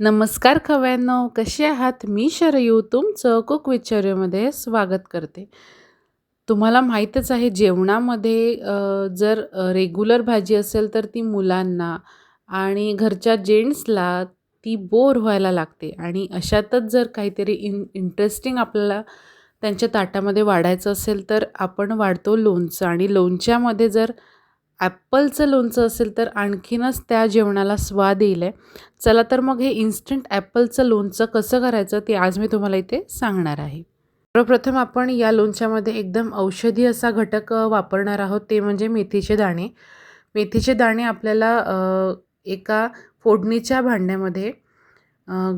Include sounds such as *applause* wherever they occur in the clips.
नमस्कार खव्यांनो कसे आहात? मी शरयू तुमचं कुक विचार्यामध्ये स्वागत करते. तुम्हाला माहीतच आहे जेवणामध्ये जर रेग्युलर भाजी असेल तर ती मुलांना आणि घरच्या जेंट्सला ती बोर व्हायला लागते. आणि अशातच जर काहीतरी इन इंटरेस्टिंग आपल्याला त्यांच्या ताटामध्ये वाढायचं असेल तर आपण वाढतो लोणचं. आणि लोणच्यामध्ये जर ॲपलचं लोणचं असेल तर आणखीनच त्या जेवणाला स्वाद येईल आहे. चला तर मग हे इन्स्टंट ॲपलचं लोणचं कसं करायचं ते आज मी तुम्हाला इथे सांगणार आहे. सर्वप्रथम आपण या लोणच्यामध्ये एकदम औषधी असा घटक वापरणार आहोत. ते म्हणजे मेथीचे दाणे. मेथीचे दाणे आपल्याला एका फोडणीच्या भांड्यामध्ये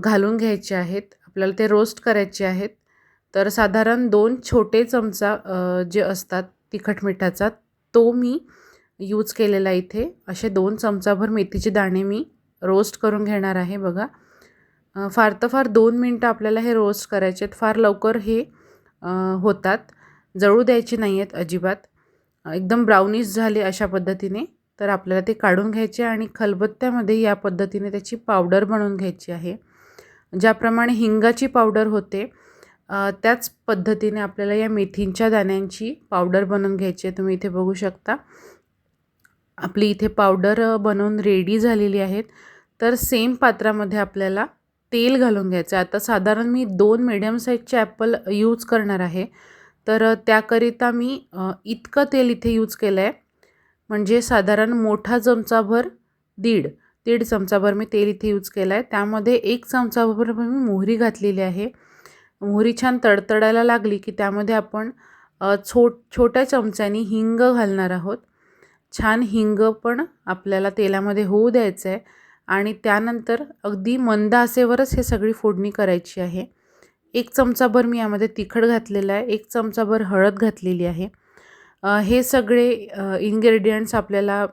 घालून घ्यायचे आहेत. आपल्याला ते रोस्ट करायचे आहेत. तर साधारण दोन छोटे चमचा जे असतात तिखट मिठाचा तो मी यूज केलेला इथे. असे दोन चमचाभर मेथीचे दाणे मी रोस्ट करून घेणार आहे बघा. फार तर फार दोन मिनटं आपल्याला हे रोस्ट करायचे आहेत. फार लवकर हे होतात. जळू द्यायची नाही आहेत अजिबात एकदम ब्राउनिश झाले अशा पद्धतीने. तर आपल्याला ते काढून घ्यायचे आणि खलबत्त्यामध्ये या पद्धतीने त्याची पावडर बनवून घ्यायची आहे. ज्याप्रमाणे हिंगाची पावडर होते त्याच पद्धतीने आपल्याला या मेथींच्या दाण्यांची पावडर बनवून घ्यायची आहे. तुम्ही इथे बघू शकता. आपली इथे पावडर बनवून रेडी झालेली आहेत. तर सेम पात्रामध्ये आपल्याला तेल घालून घ्यायचं आहे. आता साधारण मी दोन मिडियम साईजचे ॲपल यूज करणार आहे. तर त्याकरिता मी इतकं तेल इथे यूज केलं आहे. म्हणजे साधारण मोठा चमचाभर दीड दीड चमचाभर मी तेल इथे यूज केलं आहे. त्यामध्ये एक चमचाभर मी मोहरी घातलेली आहे. मोहरी छान तडतडायला लागली की त्यामध्ये आपण छो छोट्या चमच्यानी हिंग घालणार आहोत. छान हिंग पण आपल्याला तेलामध्ये होऊ द्यायचं आहे आणि त्यानंतर अगदी मंद आसेवरच हे सगळी फोडणी करायची आहे. एक चमचाभर मी यामध्ये तिखट घातलेलं आहे. एक चमचाभर हळद घातलेली आहे. हे सगळे इन्ग्रेडियंट्स आपल्याला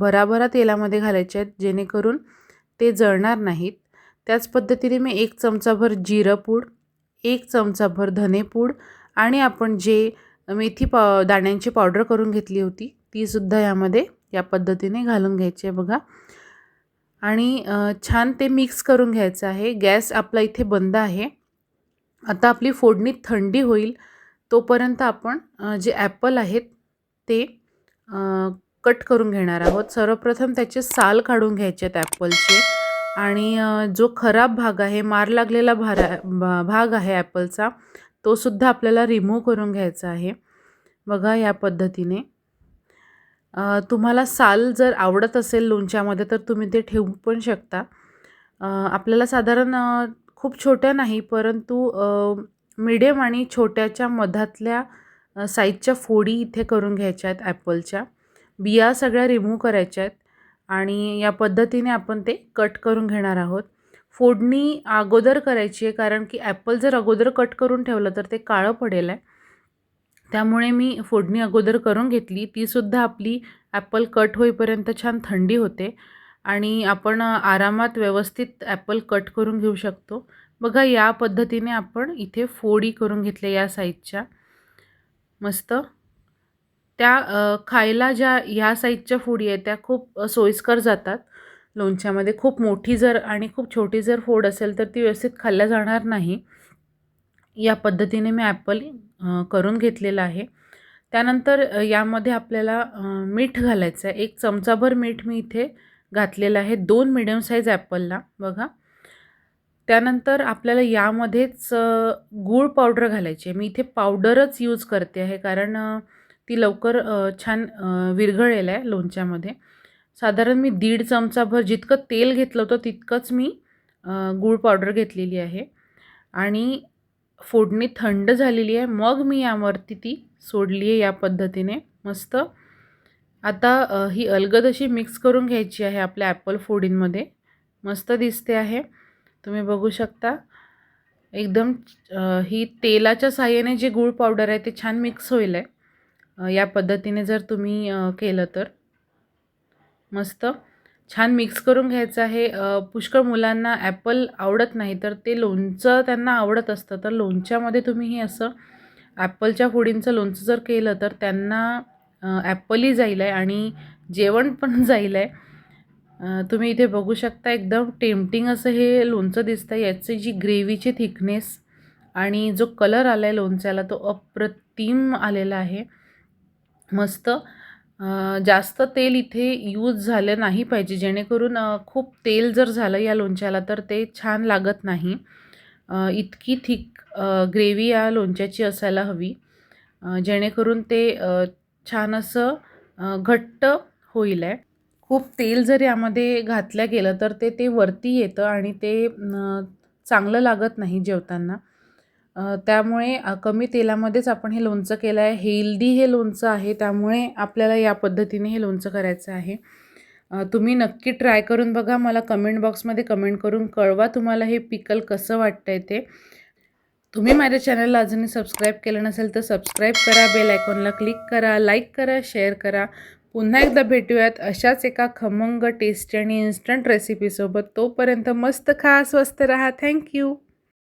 भराभरा तेलामध्ये घालायचे आहेत जेणेकरून ते जळणार नाहीत. त्याच पद्धतीने मी एक चमचाभर जिरं पूड एक चमचाभर धनेपूड आणि आपण जे मेथी पाव दाण्यांची पावडर करून घेतली होती तीसुद्धा यामध्ये या पद्धतीने घालून घ्यायची आहे बघा. आणि छान ते मिक्स करून घ्यायचं आहे. गॅस आपला इथे बंद आहे. आता आपली फोडणी थंडी होईल तोपर्यंत आपण जे ॲपल आहेत ते कट करून घेणार आहोत. सर्वप्रथम त्याचे साल काढून घ्यायचे आहेत ॲपलचे. आणि जो खराब भाग आहे मार लागलेला भारा भाग आहे ॲपलचा तो सुद्धा आपल्याला रिमूव्ह करून घ्यायचा आहे. बघा या पद्धतीने. तुम्हाला साल जर आवडत असेल लोणच्यामध्ये तर तुम्ही ते ठेवू पण शकता. आपल्याला साधारण खूप छोट्या नाही परंतु मिडियम आणि छोट्याच्या मधातल्या साईजच्या फोडी इथे करून घ्यायच्या आहेत ॲपलच्या बिया सगळ्या रिमूव्ह करायच्या आहेत आणि या पद्धतीने आपण ते कट करून घेणार आहोत. फोडणी अगोदर करायची आहे कारण की ॲपल जर अगोदर कट करून ठेवलं तर ते काळं पडेल आहे. त्यामुळे मी फोडणी अगोदर करून घेतली. तीसुद्धा आपली ॲपल कट होईपर्यंत छान थंडी होते. आणि आपण आरामात व्यवस्थित ॲपल कट करून घेऊ शकतो. बघा या पद्धतीने आपण इथे फोडी करून घेतल्या या साईजच्या मस्त. त्या खायला ज्या ह्या साईजच्या फोडी आहेत त्या खूप सोयीस्कर जातात. लोणच्यामध्ये खूप मोठी जर आणि खूप छोटी जर फोड असेल तर ती व्यवस्थित खाल्ल्या जाणार नाही. या पद्धतीने मी ॲपल करून घेतलेलं आहे. त्यानंतर यामध्ये आपल्याला मीठ घालायचं आहे एक चमचाभर मीठ मी इथे घातलेलं आहे. दोन मिडियम साईज ॲपलला बघा. त्यानंतर आपल्याला यामध्येच गूळ पावडर घालायची. आहे मी इथे पावडरच यूज करते आहे कारण ती लवकर छान विरघळलेलं आहे लोणच्यामध्ये. साधारण मी दीड चमचाभर जितकं तेल घेतलं होतं तितकंच मी गूळ पावडर घेतलेली आहे. आणि फोडणी थंड झालेली आहे. मग मी यावरती ती सोडली आहे या पद्धतीने. मस्त. आता ही अलगद अशी मिक्स करून घ्यायची आहे आपल्या ॲपल फोडींमध्ये. मस्त दिसते आहे. तुम्ही बघू शकता. एकदम ही तेलाच्या साह्याने जे गूळ पावडर आहे ते छान मिक्स होईल आहे. या पद्धतीने जर तुम्ही केलं तर. मस्त. छान मिक्स करून घ्यायचं आहे. पुष्कळ मुलांना ॲपल आवडत नाही तर ते लोणचं त्यांना आवडत असतं. तर लोणच्यामध्ये तुम्ही हे असं ॲपलच्या फुडींचं लोणचं जर केलं तर त्यांना ॲपलही जाईल आहे आणि जेवण पण *laughs* जाईल आहे तुम्ही इथे बघू शकता एकदम टेम्पटिंग असं हे लोणचं दिसतं याची जी ग्रेव्हीची थिकनेस आणि जो कलर आला आहे लोणच्याला तो अप्रतिम आलेला आहे. मस्त. जास्त तेल इथे यूज झालं नाही पाहिजे. जेणेकरून खूप तेल जर झालं या लोणच्याला तर ते छान लागत नाही. इतकी थिक ग्रेव्ही या लोणच्याची असायला हवी. जेणेकरून ते छान असं घट्ट होईल आहे खूप तेल जर यामध्ये घातलं गेलं तर ते ते वरती येतं आणि ते चांगलं लागत नाही जेवताना. त्यामुळे कमी तेलामध्येच आपण हे लोणचं केलं आहे हेल्दी हे लोणचं आहे त्यामुळे आपल्याला या पद्धतीने हे लोणचं करायचं आहे. तुम्ही नक्की ट्राय करून बघा. मला कमेंट बॉक्समध्ये कमेंट करून कळवा तुम्हाला हे पिकल कसं वाटतं आहे ते. तुम्ही माझ्या चॅनलला अजूनही सबस्क्राईब केलं नसेल तर सबस्क्राईब करा बेल आयकॉनला क्लिक करा लाईक करा शेअर करा. पुन्हा एकदा भेटूयात अशाच एका खमंग टेस्टी आणि इन्स्टंट रेसिपीसोबत. तोपर्यंत मस्त खा स्वस्त राहा. थँक्यू